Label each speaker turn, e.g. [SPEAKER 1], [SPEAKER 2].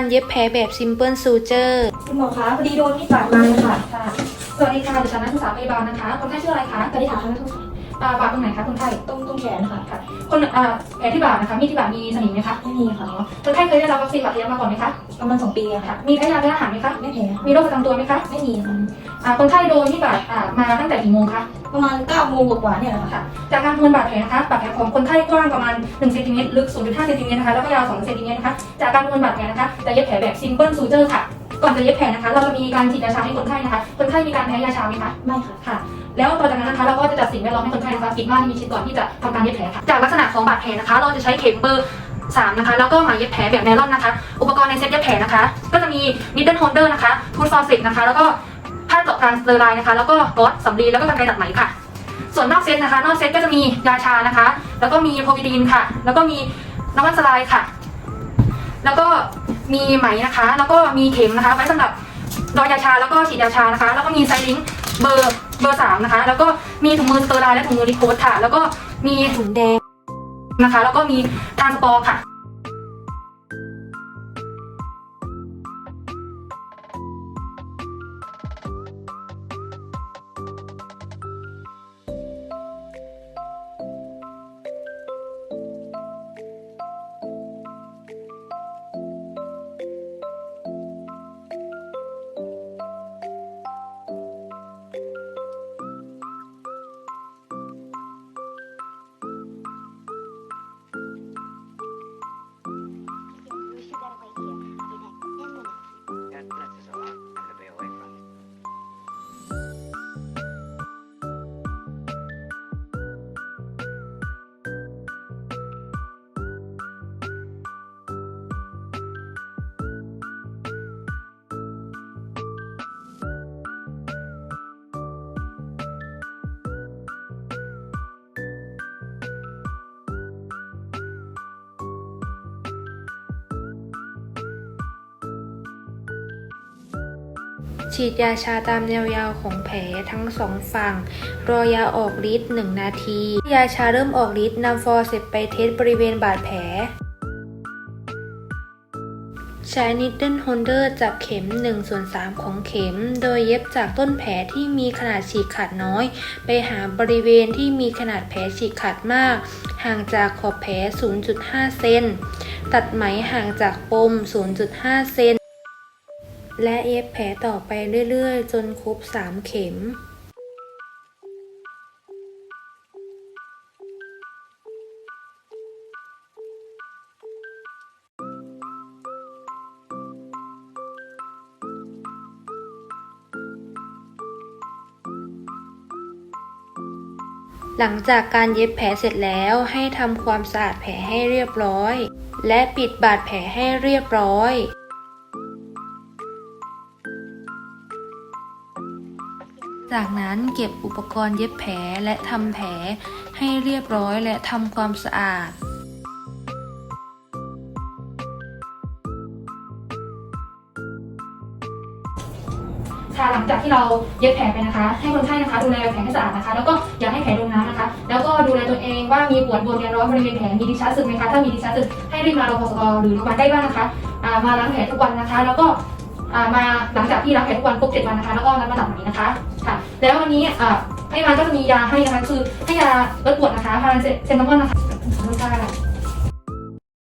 [SPEAKER 1] การเย็บแผลแบบซิมเพิลซูเจอร์
[SPEAKER 2] คุณหมอคะพอดีโดนมีดบาดมาค่ะ
[SPEAKER 3] ค่ะ สวัสดีค่ะดิฉันนักศึกษาพยาบาลนะคะ คนไข้ชื่ออะไรคะ
[SPEAKER 2] สวัสดีค่ะคุณผู้ชม
[SPEAKER 3] อ่าบาดตรงไหนคะคนไข้
[SPEAKER 2] ตรงตรงแขนค่ะ
[SPEAKER 3] ค่ะคนอ่าแผลที่บาดนะคะ มีดที่บาดมีสนิมไหมคะ
[SPEAKER 2] ไม่มีค่ะ
[SPEAKER 3] อ๋อคนไข้เคยได้รับวัคซีนบาดทะยักมาก่อนไหมคะ
[SPEAKER 2] ประมาณสองปีอะ
[SPEAKER 3] ค่ะ
[SPEAKER 2] ค่ะ
[SPEAKER 3] มีแพ้ยาแพ้อาหารไหมคะ
[SPEAKER 2] ไม่แผลค่ะ
[SPEAKER 3] มีโรคประจำตัวไหมคะ
[SPEAKER 2] ไม่มีค่ะ
[SPEAKER 3] อ่าคนไข้โดนมีดบาดอ่ามาตั้งแต่กี่โมงคะ
[SPEAKER 2] ประมาณเก้าโมงกว่าๆเนี่ยแหละค่ะ
[SPEAKER 3] ค่ะ จากการประเมินบาดแผลนะคะ บาดแผลของคนไข้กว้างประมาณ1เซนติเมตรลึก 0.5เซนติเมตรนะคะ แล้วก็ยาว2เซนติเมตรนะคะ จากการประเมินบาดแผลนะคะ จะเย็บแผลแบบ simple suture ค่ะ ก่อนจะเย็บแผลนะคะ เราจะมีการฉีดยาชาให้คนไข้นะคะ คนไข้มีการแพ้ยาชาไหมคะ
[SPEAKER 2] ไม่ค่ะ
[SPEAKER 3] ค่ะ แล้วต่อจากนั้นนะคะเราก็จะจัดสิ่งแวดล้อมให้คนไข้นะคะปิดม่านที่มีชิดก่อนที่จะทำการเย็บแผลค่ะจากลักษณะของบาดแผลนะคะ เราจะใช้เข็มเบอร์3นะคะแล้วก็ไหมเย็บแผลแบบไนลอนนะคะ อุปกรณ์ในเซตเย็บแผลนะคะ ก็จะมี needle holder นะคะทูตฟอร์สิกนะคะ แล้วก็ผ้าเจาะกลางสเตอร์ไลน์นะคะ แล้วก็ก๊อซสำลีแล้วก็กรรไกรตัดไหมค่ะ ส่วนนอกเซตนะคะ นอกเซตก็จะมียาชานะคะ แล้วก็มีโพวิดีนค่ะ แล้วก็มีน้ำมันสไลด์ค่ะ แล้วก็มีไหมนะคะ แล้วก็มีเข็มนะคะ ไว้สำหรับรอยาชาแล้วก็ฉีดยาชานะคะ แล้วก็มีไซลิงเบอร์ เบอร์สามนะคะ แล้วก็มีถุงมือสเตอร์ไลน์และถุงมือริโคสค่ะ แล้วก็มีถุงแดงนะคะ แล้วก็มีทางสปอร์ค่ะ
[SPEAKER 1] ฉีดยาชาตามแนวยาวของแผลทั้งสองฝั่ง รอยาออกฤทธิ์1นาที ยาชาเริ่มออกฤทธิ์นำฟอร์เซปไปเทสบริเวณบาดแผลใช้ needle holder จับเข็ม1ส่วน3ของเข็ม โดยเย็บจากต้นแผลที่มีขนาดฉีกขาดน้อย ไปหาบริเวณที่มีขนาดแผลฉีกขาดมาก ห่างจากขอบแผล 0.5 เซน ตัดไหมห่างจากปม 0.5 เซน และเย็บแผลต่อไปเรื่อยๆ จนครบ 3 เข็มหลังจากการเย็บแผลเสร็จแล้วให้ทำความสะอาดแผลให้เรียบร้อย และปิดบาดแผลให้เรียบร้อย จากนั้นเก็บอุปกรณ์เย็บแผลและทำแผลให้เรียบร้อยและทำความสะอาด
[SPEAKER 3] ค่ะหลังจากที่เราเย็บแผลไปนะคะ ให้คนไข้นะคะดูแลแผลให้สะอาดนะคะ แล้วก็อย่าให้แผลโดนน้ำนะคะ แล้วก็ดูแลตัวเองว่ามีปวดบวมเรียนร้อนบริเวณแผลมีดิชาร์สึกไหมคะถ้ามีดิชาร์สึกให้รีบมาโรงพสตหรือโรงพยาบาลใกล้บ้านนะคะามาล้างแผลทุกวันนะคะ แล้วก็ามาหลังจากที่ล้างแผลทุกวันครบเจ็ดวันนะคะ แล้วก็นัดมาตัดไหมนะคะค่ะ แล้ววันนี้อ่าให้มาก็จะมียาให้นะคะคือให้ยาลดปวดนะคะพาราเซตามอลนะคะขอบคุณค่ะ